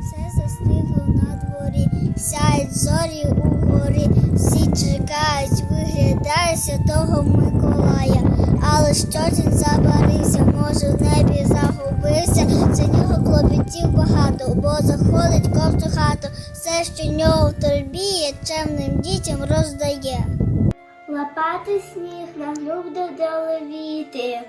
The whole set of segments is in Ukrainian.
Все застигло на дворі, сяють зорі угорі, всі чекають, виглядає святого Миколая. Але він забарився, може в небі загубився. За нього клопітів багато, бо заходить кожну хату. Все, що в нього в торбі чемним дітям роздає. Лопати сніг на глюб додали віти,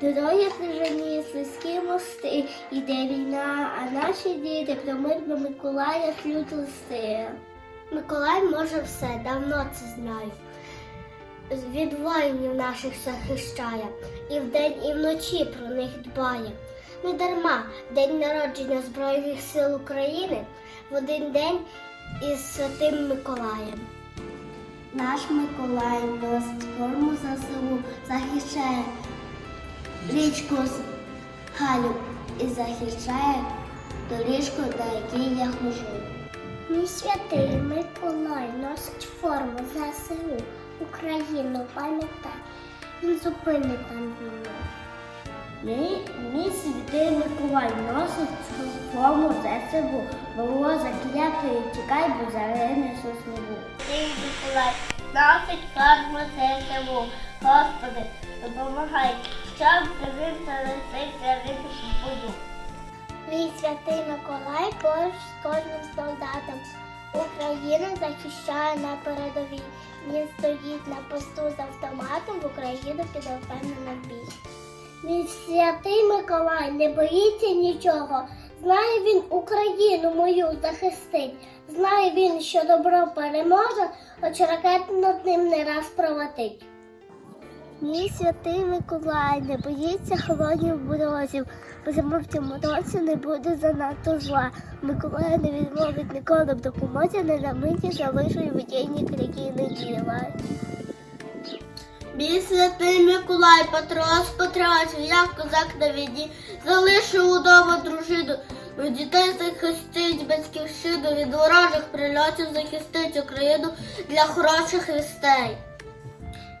дороги крижані, слизькі мости, іде війна, а наші діти про мир до Миколая шлють листи. Миколай може все, давно це знаю. Від воїнів наших захищає, і вдень, і вночі про них дбає. Не дарма день народження Збройних сил України в один день із Святим Миколаєм. Наш Миколай носить форму ЗСУ, захищає річку Галю і захищає доріжку, на якій я хожу. Мій святий Миколай носить форму ЗСУ, Україну пам'ятай, він зупинить там війну. Мій святий Миколай носить форму ЗСУ, було заклятою, тікай, бо загине снігу. Святий Миколай носить форму ЗСУ, Господи, допомагай, щоб живим залишився вихід бою. Мій святий Миколай поруч з кожним солдатом Україну захищає на передовій. Він стоїть на посту з автоматом в Україну піде впевнено в бій. Мій святий Миколай не боїться нічого. Знає він Україну мою захистить. Знає він, що добро переможе, хоч ракет над ним не раз пролетить. Мій святий Миколай не боїться холодів морозів, бо зиму в цьому році не буде занадто зла. Миколай не відмовить ніколи в допомозі, не на миті залишує воєнні країни діла. Мій святий Миколай, патрос, патрос, як козак на війні, залишив удома дружину. Дітей захистить батьківщину, від ворожих прильотів захистить Україну для хороших вістей.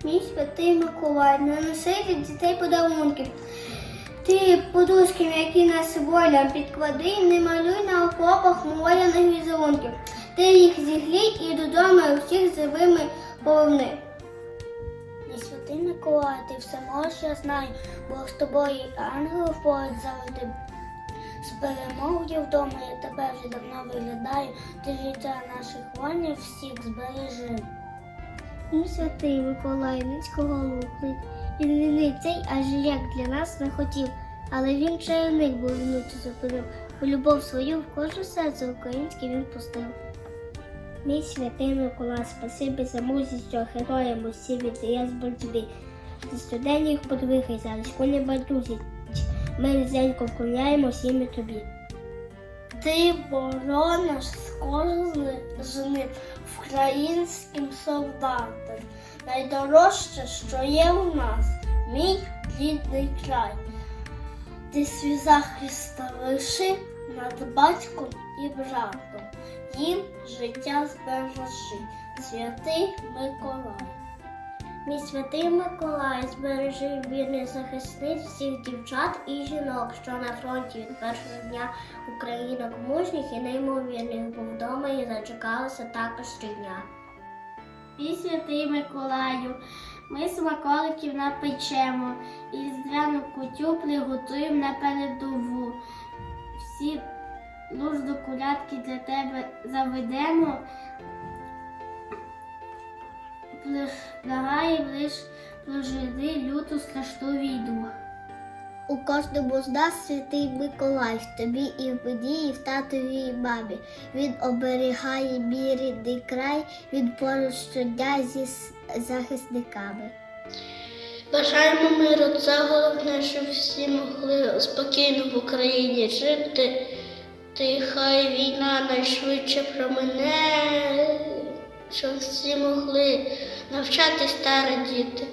Мій святий Миколай, не неси від дітей подарунки. Ти подушки, які нас волям підклади, не малюй на окопах моляних візерунків. Ти їх зігрій і додому усіх живими поверни. Мій святий Миколай, ти все можеш, я знаю, Бог з тобою і ангел поруч завжди. З перемогою вдома я тебе вже давно виглядаю, ти життя наших воїнів всіх збережи. Мій святий Миколай низького луклик. Він не цей, аж як для нас не хотів, але він чайник був внутрі зупинив. У любов свою в кожне серце українське він пустив. Мій святий Миколай, спасибі за мужність, що героям усі віддає з боротьби. За студентів подвиги, за річку не байдужість. Ми низенько вклоняємо всім і тобі. Ти борониш з кожної українським солдатам. Найдорожче, що є у нас, мій рідний край. Ти свій захист лиши над батьком і братом. Їм життя збережи, святий Миколай. Мій святий Миколай збережи вірний захисниць всіх дівчат і жінок, що на фронті від першого дня українок мужніх і неймовірних був вдома і зачекалися також щодня. Мій святий Миколаю, ми смаколиків напечемо і різдвяну кутю приготуємо на передову. Всі луж до колядки для тебе заведемо. Благаєм лиш проживи люту страшну війну. У кожному з нас святий Миколай, в тобі і в мені, і в татові і мамі. Він оберігає мій рідний край, він поруч щодня зі захисниками. Бажаємо миру, це головне, щоб всі могли спокійно в Україні жити. Ти хай війна найшвидше промине, щоб всі могли навчатись та радіти.